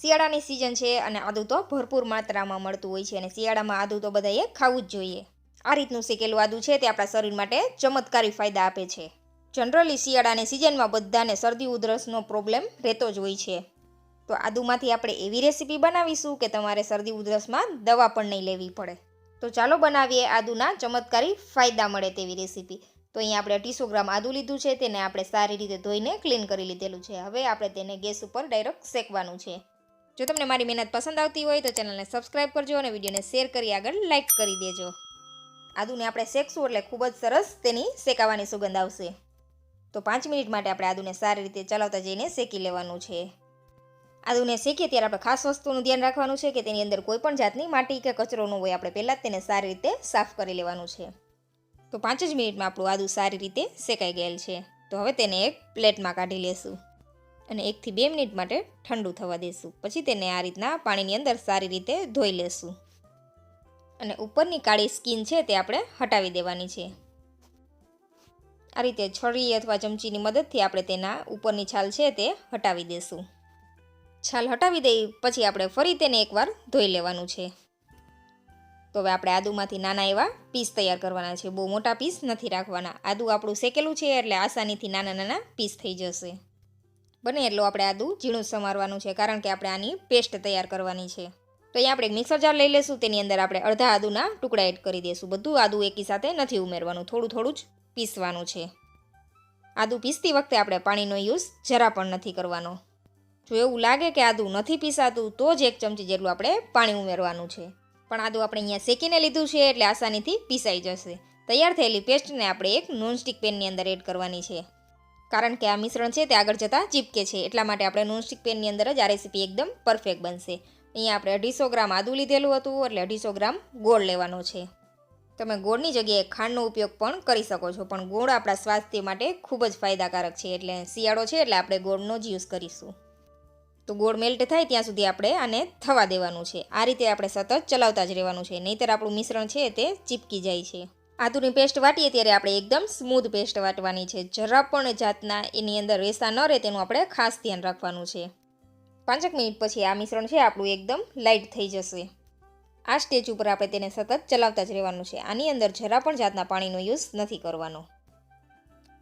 શિયાળાની સિઝન છે અને આદુ તો ભરપૂર માત્રામાં મળતું હોય છે અને શિયાળામાં આદુ તો બધાએ ખાવું જ જોઈએ. આ રીતનું શેકેલું આદુ છે તે આપણા શરીર માટે ચમત્કારી ફાયદા આપે છે. જનરલી શિયાળાની સિઝનમાં બધાને શરદી, ઉધરસનો પ્રોબ્લેમ રહેતો જ હોય છે. તો આદુમાંથી આપણે એવી રેસીપી બનાવીશું કે તમારે શરદી, ઉધરસમાં દવા પણ નહીં લેવી પડે. તો ચાલો બનાવીએ આદુના ચમત્કારી ફાયદા મળે તેવી રેસીપી તો અહીંયા આપણે અઢીસો ગ્રામ આદુ લીધું છે, તેને આપણે સારી રીતે ધોઈને ક્લીન કરી લીધેલું છે. હવે આપણે તેને ગેસ ઉપર ડાયરેક્ટ શેકવાનું છે. જો તમને મારી મહેનત પસંદ આવતી હોય તો ચેનલને સબસ્ક્રાઇબ કરજો અને વિડીયોને શેર કરી આગળ લાઇક કરી દેજો. આદુને આપણે શેકશું એટલે ખૂબ જ સરસ તેની શેકાવાની સુગંધ આવશે. તો પાંચ મિનિટ માટે આપણે આદુને સારી રીતે ચલાવતા જઈને શેકી લેવાનું છે. આદુને શેકીએ ત્યારે આપણે ખાસ વસ્તુનું ધ્યાન રાખવાનું છે કે તેની અંદર કોઈપણ જાતની માટી કે કચરો ન હોય, આપણે પહેલાં જ તેને સારી રીતે સાફ કરી લેવાનું છે. તો પાંચ જ મિનિટમાં આપણું આદુ સારી રીતે શેકાઈ ગયેલ છે. તો હવે તેને એક પ્લેટમાં કાઢી લેશું. અને એકથી બે મિનિટ માટે ઠંડુ થવા દેશું. પછી તેને આ રીતના પાણીની અંદર સારી રીતે ધોઈ લેશું. અને ઉપરની કાળી સ્કીન છે તે આપણે હટાવી દેવાની છે. આ રીતે છરી અથવા ચમચીની મદદથી આપણે તેના ઉપરની છાલ છે તે હટાવી દેશું. છાલ હટાવી દઈ પછી આપણે ફરી તેને એકવાર ધોઈ લેવાનું છે. તો હવે આપણે આદુમાંથી નાના એવા પીસ તૈયાર કરવાના છે. બહુ મોટા પીસ નથી રાખવાના. આદુ આપણું શેકેલું છે એટલે આસાનીથી નાના નાના પીસ થઈ જશે. બને એટલું આપણે આદુ ઝીણું સમારવાનું છે, કારણ કે આપણે આની પેસ્ટ તૈયાર કરવાની છે. તો અહીંયા આપણે એક મિક્સર જાર લઈ લેશું, તેની અંદર આપણે અડધા આદુના ટુકડા એડ કરી દઈશું. બધું આદુ એકી સાથે નથી ઉમેરવાનું, થોડું થોડું જ પીસવાનું છે. આદુ પીસતી વખતે આપણે પાણીનો યુઝ જરા પણ નથી કરવાનો. જો એવું લાગે કે આદુ નથી પીસાતું, તો જ એક ચમચી જેટલું આપણે પાણી ઉમેરવાનું છે. પણ આદુ આપણે અહીંયા શેકીને લીધું છે, એટલે આસાનીથી પીસાઈ જશે. તૈયાર થયેલી પેસ્ટને આપણે એક નોનસ્ટિક પેનની અંદર એડ કરવાની છે. કારણ કે આ મિશ્રણ છે તે આગળ જતાં ચીપકે છે. એટલા માટે આપણે નોનસ્ટિક પેનની અંદર જ આ રેસીપી એકદમ પરફેક્ટ બનશે. અહીંયા આપણે અઢીસો ગ્રામ આદું લીધેલું હતું, એટલે અઢીસો ગ્રામ ગોળ લેવાનો છે. તમે ગોળની જગ્યાએ ખાંડનો ઉપયોગ પણ કરી શકો છો, પણ ગોળ આપણા સ્વાસ્થ્ય માટે ખૂબ જ ફાયદાકારક છે. એટલે શિયાળો છે, એટલે આપણે ગોળનો જ યુઝ કરીશું. તો ગોળ મેલ્ટ થાય ત્યાં સુધી આપણે આને થવા દેવાનું છે. આ રીતે આપણે સતત ચલાવતા જ રહેવાનું છે. નહીંતર આપણું મિશ્રણ છે તે ચીપકી જાય છે. આદુની પેસ્ટ વાટીએ ત્યારે આપણે એકદમ સ્મૂધ પેસ્ટ વાટવાની છે. જરા પણ જાતના એની અંદર રેસા ન રહે તેનું આપણે ખાસ ધ્યાન રાખવાનું છે. પાંચેક મિનિટ પછી આ મિશ્રણ છે આપણું એકદમ લાઇટ થઈ જશે. આ સ્ટેજ ઉપર આપણે તેને સતત ચલાવતા જ રહેવાનું છે. આની અંદર જરા પણ જાતના પાણીનો યુઝ નથી કરવાનો.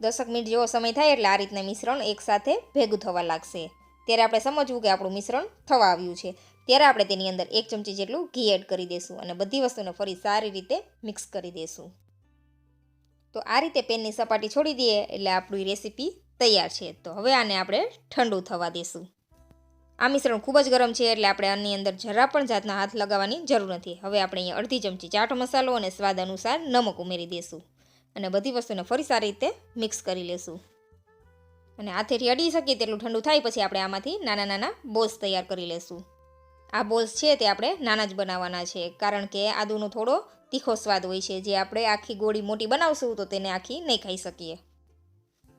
દસક મિનિટ જેવો સમય થાય એટલે આ રીતના મિશ્રણ એકસાથે ભેગું થવા લાગશે. ત્યારે આપણે સમજવું કે આપણું મિશ્રણ થવા આવ્યું છે. ત્યારે આપણે તેની અંદર એક ચમચી જેટલું ઘી એડ કરી દઈશું અને બધી વસ્તુને ફરી સારી રીતે મિક્સ કરી દઈશું તો આ રીતે પેનની સપાટી છોડી દઈએ એટલે આપણી રેસીપી તૈયાર છે. તો હવે આને આપણે ઠંડુ થવા દઈશું આ મિશ્રણ ખૂબ જ ગરમ છે એટલે આપણે આની અંદર જરા પણ જાતના હાથ લગાવવાની જરૂર નથી. હવે આપણે અહીંયા અડધી ચમચી ચાટ મસાલો અને સ્વાદ અનુસાર નમક ઉમેરી દઈશું અને બધી વસ્તુને ફરી સારી રીતે મિક્સ કરી લેશું. અને હાથેથી અડી શકીએ તેટલું ઠંડુ થાય પછી આપણે આમાંથી નાના નાના બોલ્સ તૈયાર કરી લેશું. આ બોલ્સ છે તે આપણે નાના જ બનાવવાના છે. કારણ કે આદુનો થોડો તીખો સ્વાદ હોય છે, જે આપણે આખી ગોળી મોટી બનાવશું તો તેને આખી નહીં ખાઈ શકીએ.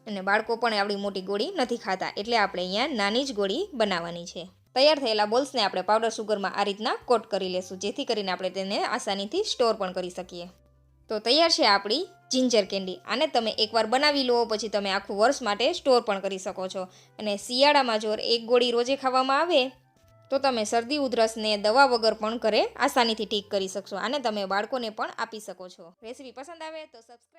અને બાળકો પણ આપણી મોટી ગોળી નથી ખાતા, એટલે આપણે અહીંયા નાની જ ગોળી બનાવવાની છે. તૈયાર થયેલા બોલ્સને આપણે પાવડર સુગરમાં આ રીતના કોટ કરી લેશું, જેથી કરીને આપણે તેને આસાનીથી સ્ટોર પણ કરી શકીએ. તો તૈયાર છે આપણી જિંજર કેન્ડી. આને તમે એકવાર બનાવી લો, પછી તમે આખું વર્ષ માટે સ્ટોર પણ કરી શકો છો. અને શિયાળામાં જો એક ગોળી રોજે ખાવામાં આવે તો તમે શરદી ઉધરસને દવા વગર પણ ઘરે આસાનીથી ઠીક કરી શકશો. આને તમે બાળકોને પણ આપી શકો છો. રેસીપી પસંદ આવે તો સબસ્ક્રાઈબ